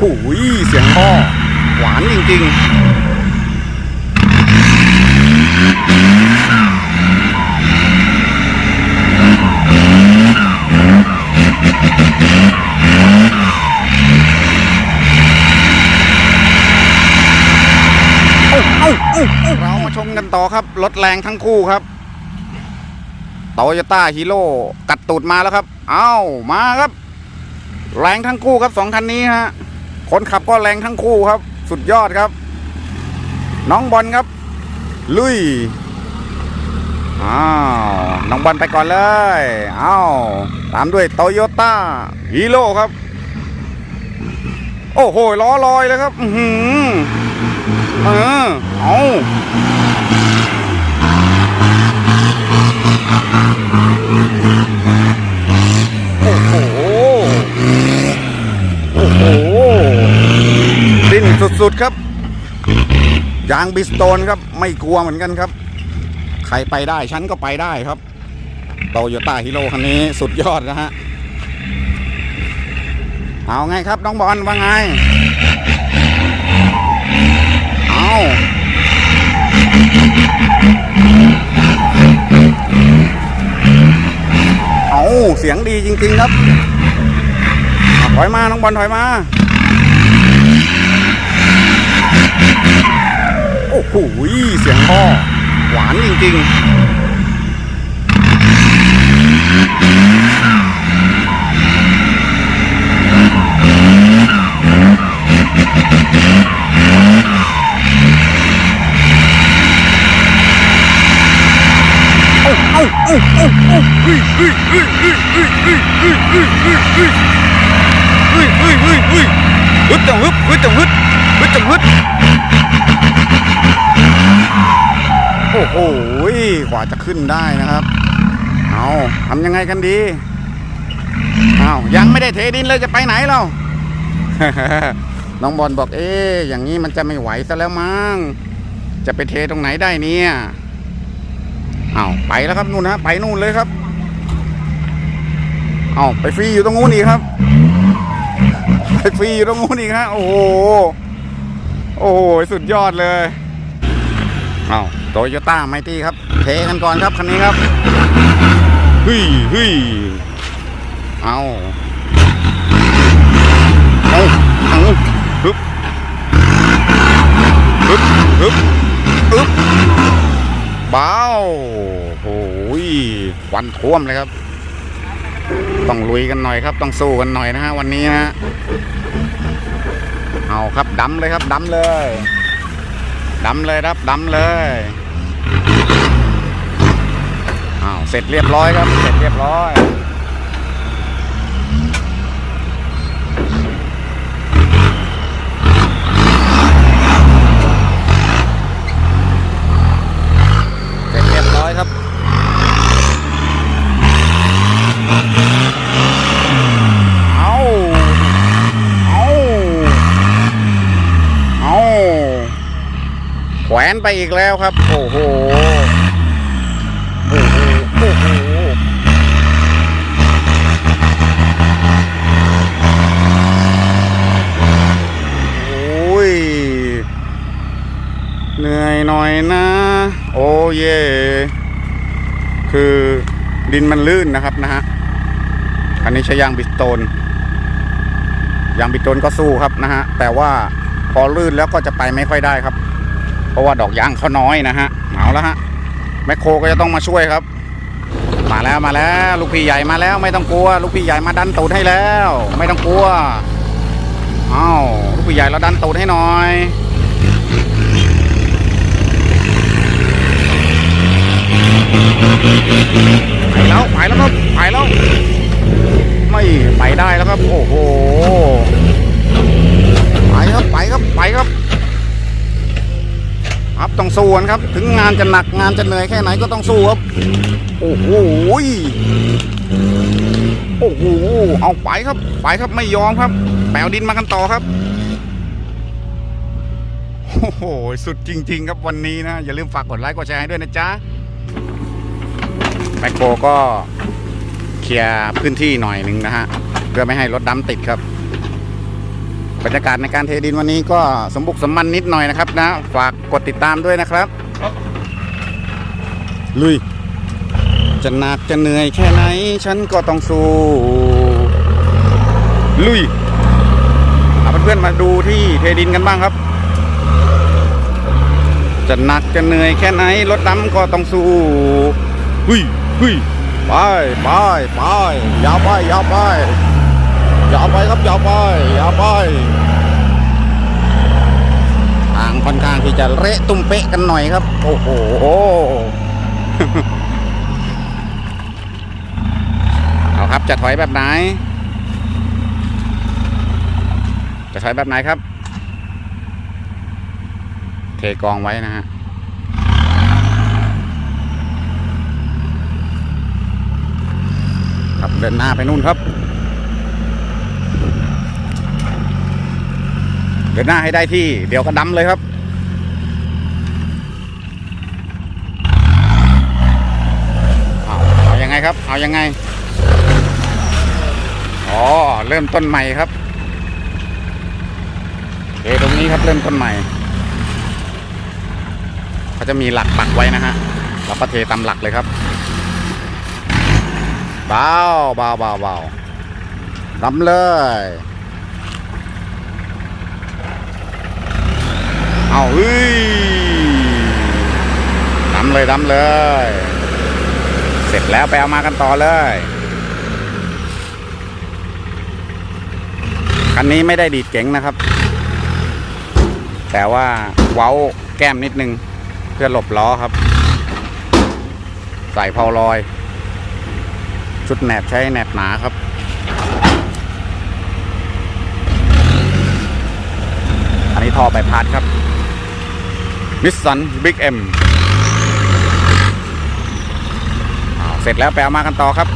หูยเสียงพ่อหวานจริงๆเอ้าเอ้าเอ้าเอ้าเรามาชมกันต่อครับ รถแรงทั้งคู่ครับโตโยต้าฮีโร่กัดตูดมาแล้วครับ เอ้ามาครับ แรงทั้งคู่ครับสองคันนี้ฮะ คนขับก็แรงทั้งคู่ครับ สุดยอดครับ น้องบอลครับ ลุยอ้าวน้องบอลไปก่อนเลยอ้าวตามด้วยโตโยต้าฮีโร่ครับ โอ้โหล้อลอยเลยครับ อือหือเออเอาโอ้โห โอ้โห สุดๆครับ ยางบิสโตนครับ ไม่กลัวเหมือนกันครับ ใครไปได้ฉันก็ไปได้ครับโตโยต้าฮีโร่คันนี้สุดยอดนะฮะ เอาไงครับ น้องบอลว่าไง เอาเอาเสียงดีจริง ๆ ครับ ถอยมา น้องบอลถอยมา อ้โหเสียงพ่อหวานจริงๆ เอ้าเอ้าเอ้าเอ้าเอ้าเฮ้ยเฮ้ยเฮ้ยเฮ้ยเฮ้ยเฮ้ยเฮ้ยเฮ้ยเฮ้ยเฮ้ยเฮ้ยเฮ้ยเฮ้ยเฮ้ยฮึดจังฮึดฮึดจังฮึดฮึดจังฮึด โอ้โหกว่าจะขึ้นได้นะครับ เอาทำยังไงกันดีเอายังไม่ได้เทดินเลยจะไปไหนเราน้องบอลบอกเอ๊ะอย่างนี้มันจะไม่ไหวซะแล้วมั้งจะไปเทตรงไหนได้เนี่ยเอาไปแล้วครับนู่นนะไปนู่นเลยครับเอาไปฟรีอยู่ตรงนู้นอีกครับ ไปฟรีอยู่ตรงนู้นอีกฮะโอ้โหโอ้โหสุดยอดเลยเอา โตโยต้าไมตี้ครับเทกันก่อนครับคันนี้ครับฮึ่ยฮึ่ยเอาเอาเอาฮึบฮึบฮึบฮึบเบาโอ้ยควันท่วมเลยครับ ต้องลุยกันหน่อยครับ ต้องสู้กันหน่อยนะฮะวันนี้นะฮะเอาครับดำเลยครับดำเลยดำเลยครับดำเลย อ้าวเสร็จเรียบร้อยครับ เสร็จเรียบร้อยเสร็จเรียบร้อยครับเอาเอาเอาแขวนไปอีกแล้วครับ โอ้โห โอ้โห โอ้โห โอ้ย เหนื่อยหน่อยนะ โอ้เย่คือดินมันลื่นนะครับนะฮะอันนี้ใช้ยางบิสโตนยางบิสโตนก็สู้ครับนะฮะแต่ว่าพอลื่นแล้วก็จะไปไม่ค่อยได้ครับ เพราะว่าดอกยางเขาน้อยนะฮะเอาแล้วฮะแมคโครก็จะต้องมาช่วยครับ มาแล้วมาแล้ว ลูกพี่ใหญ่มาแล้ว ไม่ต้องกลัว ลูกพี่ใหญ่มาดันตูดให้แล้ว ไม่ต้องกลัวอ้าวลูกพี่ใหญ่เราดันตูดให้หน่อย ไปแล้วไปแล้วครับไปแล้ว ไม่ ได้แล้วครับ โอ้โห ไปครับ ไปครับ ไปครับครับต้องสู้นครับ ถึงงานจะหนักงานจะเหนื่อยแค่ไหนก็ต้องสู้ครับ โอ้โห โอ้โห เอาไปครับ ไปครับไม่ยอมครับ แปวดินมากันต่อครับ โอ้โห สุดจริง ๆ ครับวันนี้นะ อย่าลืมฝากกดไลค์กดแชร์ให้ด้วยนะจ๊ะแมคโครก็เคลียร์พื้นที่หน่อยหนึ่งนะฮะ พื่อไม่ให้รถดำติดครับ บรรยากาศในการเทดินวันนี้ก็สมบุกสมมันนิดหน่อยนะครับนะ ฝากกดติดตามด้วยนะครับลุยจะหนักจะเหนื่อยแค่ไหน ฉันก็ต้องสู้ลุยเอาเพื่อนๆมาดูที่เทดินกันบ้างครับ จะหนักจะเหนื่อยแค่ไหน รถดำก็ต้องสู้หุยหุยไปไปไปยาวไปยาวไป อย่าไปครับอย่าไปอย่าไปทางค่อนข้างที่จะเละตุ้มเป๊ะกันหน่อยครับ โอ้โหเอาครับจะถอยแบบไหน จะถอยแบบไหนครับ เทกองไว้นะฮะครับเดินหน้าไปนู่นครับ เดินหน้าให้ได้ที่เดี๋ยวก็ดำเลยครับเอาเอายังไงครับ เอายังไง อ๋อ เริ่มต้นใหม่ครับเอตรงนี้ครับเริ่มต้นใหม่ เขาจะมีหลักปักไว้นะฮะเราก็เทตามหลักเลยครับเบาเบาเบาเบาดำเลย เอาเฮ้ยดำเลยดำเลย เสร็จแล้วไปเอามากันต่อเลยคันนี้ไม่ได้ดีดเก๋งนะครับ แต่ว่าเว้าแก้มนิดนึง เพื่อหลบล้อครับ ใส่เพาลอย ชุดแหนบใช้แหนบหนาครับอันนี้ท่อใบพัดครับ มิสสันบิ๊กเอ็มเสร็จแล้วไปเอามากันต่อครับ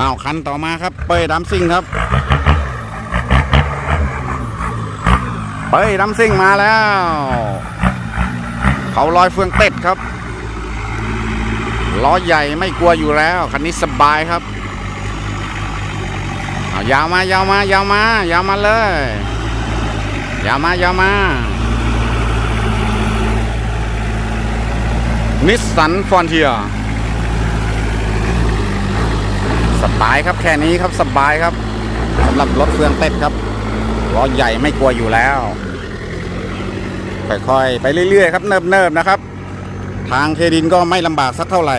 อ้าวคันต่อมาครับเป้ยดัมซิ่งครับเป้ยดัมซิ่งมาแล้ว เขาลอยเฟืองเต็ดครับล้อใหญ่ไม่กลัวอยู่แล้ว คันนี้สบายครับายาวมายาวมายาวมายาวมาเลยยาวมายาวมานิสสันฟอนเทียสบายครับแค่นี้ครับสบายครับสำหรับรถเฟืองเต็ดครับล้อใหญ่ไม่กลัวอยู่แล้ว ค่อยๆ ไปเรื่อยๆ ครับเนิบๆนะครับ ทางเทดินก็ไม่ลำบากสักเท่าไหร่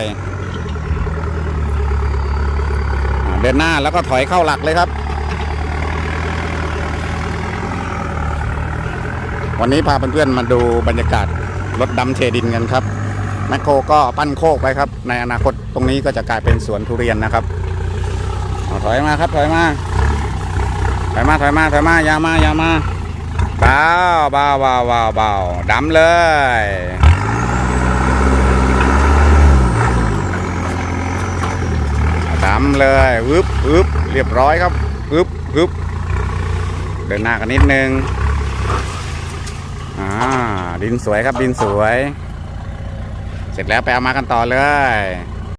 อ่า เดินหน้าแล้วก็ถอยเข้าหลักเลยครับ วันนี้พาเพื่อนๆมาดูบรรยากาศรถดำเทดินกันครับแมคโครก็ปั้นโคกไปครับ ในอนาคตตรงนี้ก็จะกลายเป็นสวนทุเรียนนะครับถอยมาครับถอยมาถอยมาถอยมาถอยมายามา ยามาเบาเบาเบาเบาเบาดำเลย ดำเลยอึบอึบเรียบร้อยครับอึบอึบเดินหน้ากันนิดนึงอ่าดินสวยครับดินสวย เสร็จแล้วไปเอามากันต่อเลย